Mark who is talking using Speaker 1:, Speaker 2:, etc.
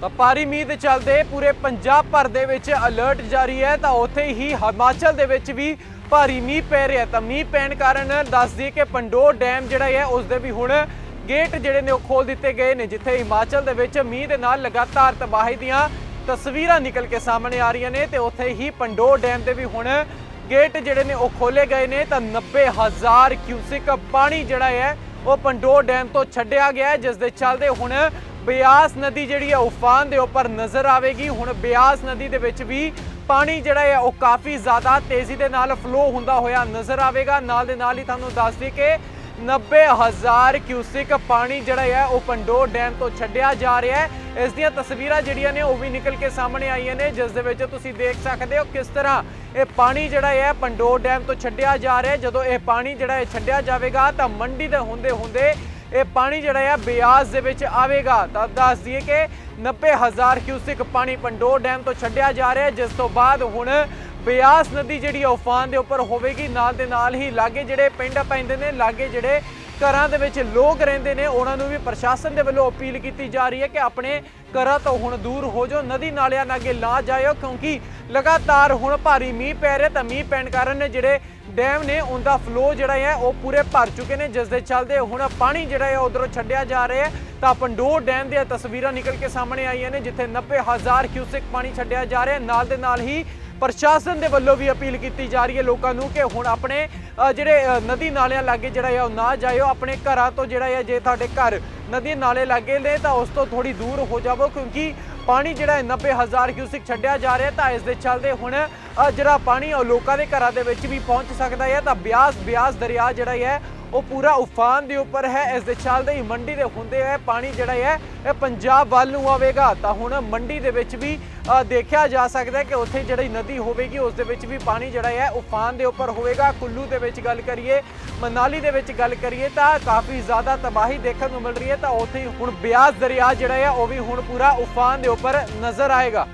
Speaker 1: ਤਾਂ ਭਾਰੀ ਮੀਂਹ ਦੇ ਚੱਲਦੇ ਪੂਰੇ ਪੰਜਾਬ ਭਰ ਦੇ ਵਿੱਚ ਅਲਰਟ ਜਾਰੀ ਹੈ, ਤਾਂ ਉੱਥੇ ਹੀ ਹਿਮਾਚਲ ਦੇ ਵਿੱਚ ਵੀ ਭਾਰੀ ਮੀਂਹ ਪੈ ਰਿਹਾ ਤਾਂ ਮੀਂਹ ਪੈਣ ਕਾਰਨ ਦੱਸ ਦਈਏ ਕਿ ਪੰਡੋਰ ਡੈਮ ਜਿਹੜਾ ਹੈ, ਉਸ ਦੇ ਵੀ ਹੁਣ ਗੇਟ ਜਿਹੜੇ ਨੇ ਉਹ ਖੋਲ ਦਿੱਤੇ ਗਏ ਨੇ, ਜਿੱਥੇ ਹਿਮਾਚਲ ਦੇ ਵਿੱਚ ਮੀਂਹ ਦੇ ਨਾਲ ਲਗਾਤਾਰ ਤਬਾਹੀ ਦੀਆਂ ਤਸਵੀਰਾਂ ਨਿਕਲ ਕੇ ਸਾਹਮਣੇ ਆ ਰਹੀਆਂ ਨੇ, ਤੇ ਉੱਥੇ ਹੀ ਪੰਡੋਰ ਡੈਮ ਦੇ ਵੀ ਹੁਣ ਗੇਟ ਜਿਹੜੇ ਨੇ ਉਹ ਖੋਲੇ ਗਏ ਨੇ। ਤਾਂ 90000 ਕਿਊਸਿਕ ਪਾਣੀ ਜਿਹੜਾ ਹੈ, ਉਹ ਪੰਡੋਰ ਡੈਮ ਤੋਂ ਛੱਡਿਆ ਗਿਆ ਜਿਸ ਦੇ ਚੱਲਦੇ ਹੁਣ ਬਿਆਸ ਨਦੀ ਜਿਹੜੀ ਹੈ ਉਫਾਨ ਦੇ ਉੱਪਰ ਨਜ਼ਰ ਆਵੇਗੀ। ਹੁਣ ਬਿਆਸ ਨਦੀ ਦੇ ਵਿੱਚ ਵੀ ਪਾਣੀ ਜਿਹੜਾ ਹੈ ਉਹ ਕਾਫੀ ਜ਼ਿਆਦਾ ਤੇਜ਼ੀ ਦੇ ਨਾਲ ਫਲੋ ਹੁੰਦਾ ਹੋਇਆ ਨਜ਼ਰ ਆਵੇਗਾ। ਨਾਲ ਦੇ ਨਾਲ ਹੀ ਤੁਹਾਨੂੰ ਦੱਸ ਦਈਏ ਕਿ 90000 ਕਿਊਸਿਕ ਪਾਣੀ ਜਿਹੜਾ ਹੈ ਉਹ ਪੰਡੋਰ ਡੈਮ ਤੋਂ ਛੱਡਿਆ ਜਾ ਰਿਹਾ ਹੈ। ਇਸ ਦੀਆਂ ਤਸਵੀਰਾਂ ਜਿਹੜੀਆਂ ਨੇ ਉਹ ਵੀ ਨਿਕਲ ਕੇ ਸਾਹਮਣੇ ਆਈਆਂ ਨੇ, ਜਿਸ ਦੇ ਵਿੱਚ ਤੁਸੀਂ ਦੇਖ ਸਕਦੇ ਹੋ ਕਿਸ ਤਰ੍ਹਾਂ ਇਹ ਪਾਣੀ ਜਿਹੜਾ ਹੈ ਪੰਡੋਰ ਡੈਮ ਤੋਂ ਛੱਡਿਆ ਜਾ ਰਿਹਾ ਹੈ। ਜਦੋਂ ਇਹ ਪਾਣੀ ਜਿਹੜਾ ਹੈ ਛੱਡਿਆ ਜਾਵੇਗਾ ਤਾਂ ਮੰਡੀ ਦੇ ਹੁੰਦੇ ਹੁੰਦੇ ਇਹ ਪਾਣੀ ਜਿਹੜਾ ਆ ਬਿਆਸ ਦੇ ਵਿੱਚ ਆਵੇਗਾ। ਤਾਂ ਦੱਸ ਦਈਏ ਕਿ 90000 ਕਿਊਸਿਕ ਪਾਣੀ ਪੰਡੋਰ ਡੈਮ ਤੋਂ ਛੱਡਿਆ ਜਾ ਰਿਹਾ ਜਿਸ ਤੋਂ ਬਾਅਦ ਹੁਣ ਬਿਆਸ ਨਦੀ ਜਿਹੜੀ ਹੈ ਉਫਾਨ ਦੇ ਉੱਪਰ ਹੋਵੇਗੀ। ਨਾਲ ਦੇ ਨਾਲ ਹੀ ਲਾਗੇ ਜਿਹੜੇ ਪਿੰਡ ਪੈਂਦੇ ਨੇ, ਲਾਗੇ ਜਿਹੜੇ ਘਰਾਂ ਦੇ ਵਿੱਚ ਲੋਕ ਰਹਿੰਦੇ ਨੇ, ਉਹਨਾਂ ਨੂੰ ਵੀ ਪ੍ਰਸ਼ਾਸਨ ਦੇ ਵੱਲੋਂ ਅਪੀਲ ਕੀਤੀ ਜਾ ਰਹੀ ਹੈ ਕਿ ਆਪਣੇ ਘਰਾਂ ਤੋਂ ਹੁਣ ਦੂਰ ਹੋ ਜਾਓ, ਨਦੀ ਨਾਲਿਆਂ ਨਾਲ ਨਾ ਜਾਇਓ, ਕਿਉਂਕਿ ਲਗਾਤਾਰ ਹੁਣ ਭਾਰੀ ਮੀਂਹ ਪੈ ਰਿਹਾ ਤਾਂ ਮੀਂਹ ਪੈਣ ਕਾਰਨ ਜਿਹੜੇ ਡੈਮ ਨੇ, ਉਹਦਾ ਫਲੋ ਜਿਹੜਾ ਹੈ, ਉਹ ਪੂਰੇ ਭਰ ਚੁੱਕੇ ਨੇ, ਜਿਸ ਦੇ ਚੱਲਦੇ ਹੁਣ ਪਾਣੀ ਜਿਹੜਾ ਹੈ, ਉਧਰੋਂ ਛੱਡਿਆ ਜਾ ਰਿਹਾ ਹੈ। ਤਾਂ ਪੰਡੋਰ ਡੈਮ ਦੀਆਂ ਤਸਵੀਰਾਂ ਨਿਕਲ ਕੇ ਸਾਹਮਣੇ ਆਈਆਂ ਨੇ, ਜਿੱਥੇ 90000 ਕਿਊਸਿਕ ਪਾਣੀ ਛੱਡਿਆ ਜਾ ਰਿਹਾ ਨਾਲ ਦੇ ਨਾਲ ਹੀ ਪ੍ਰਸ਼ਾਸਨ ਦੇ ਵੱਲੋਂ ਵੀ ਅਪੀਲ ਕੀਤੀ ਜਾ ਰਹੀ ਹੈ ਲੋਕਾਂ ਨੂੰ ਕਿ ਹੁਣ ਆਪਣੇ ਜਿਹੜੇ ਨਦੀ ਨਾਲਿਆਂ ਲਾਗੇ ਜਿਹੜਾ ਹੈ, ਉਹ ਨਾ ਜਾਇਓ। ਆਪਣੇ ਘਰਾਂ ਤੋਂ ਜਿਹੜਾ ਹੈ, ਜੇ ਤੁਹਾਡੇ ਘਰ ਨਦੀ ਨਾਲੇ ਲਾਗੇ ਨੇ, ਤਾਂ ਉਸ ਤੋਂ ਥੋੜੀ ਦੂਰ ਹੋ ਜਾਵੋ, ਕਿਉਂਕਿ ਪਾਣੀ ਜਿਹੜਾ ਹੈ 90000 ਕਿਊਸਿਕ ਛੱਡਿਆ ਜਾ ਰਿਹਾ ਤਾਂ ਇਸ ਦੇ ਚੱਲਦੇ ਹੁਣ ਜਿਹੜਾ ਪਾਣੀ ਉਹ ਲੋਕਾਂ ਦੇ ਘਰਾਂ ਦੇ ਵਿੱਚ ਵੀ ਪਹੁੰਚ ਸਕਦਾ ਹੈ, ਤਾਂ ਬਿਆਸ ਬਿਆਸ ਦਰਿਆ ਜਿਹੜਾ ਹੈ ਉਹ ਪੂਰਾ ਉਫਾਨ ਦੇ ਉੱਪਰ ਹੈ, ਇਸ ਦੇ ਚੱਲਦੇ ਹੀ ਮੰਡੀ ਦੇ ਹੁੰਦੇ ਹੈ ਪਾਣੀ ਜਿਹੜਾ ਹੈ, ਇਹ ਪੰਜਾਬ ਵੱਲ ਨੂੰ ਆਵੇਗਾ। ਤਾਂ ਹੁਣ ਮੰਡੀ ਦੇ ਵਿੱਚ ਵੀ ਦੇਖਿਆ ਜਾ ਸਕਦਾ ਹੈ ਕਿ ਉੱਥੇ ਜਿਹੜੀ ਨਦੀ ਹੋਵੇਗੀ, ਉਸ ਦੇ ਵਿੱਚ ਵੀ ਪਾਣੀ ਜਿਹੜਾ ਹੈ, ਉਫਾਨ ਦੇ ਉੱਪਰ ਹੋਵੇਗਾ। ਕੁੱਲੂ ਦੇ ਵਿੱਚ ਗੱਲ ਕਰੀਏ, ਮਨਾਲੀ ਦੇ ਵਿੱਚ ਗੱਲ ਕਰੀਏ ਤਾਂ ਕਾਫੀ ਜ਼ਿਆਦਾ ਤਬਾਹੀ ਦੇਖਣ ਨੂੰ ਮਿਲ ਰਹੀ ਹੈ। ਤਾਂ ਉੱਥੇ ਹੁਣ ਬਿਆਸ ਦਰਿਆ ਜਿਹੜਾ ਹੈ, ਉਹ ਵੀ ਹੁਣ ਪੂਰਾ ਉਫਾਨ ਦੇ ਉੱਪਰ ਨਜ਼ਰ ਆਏਗਾ।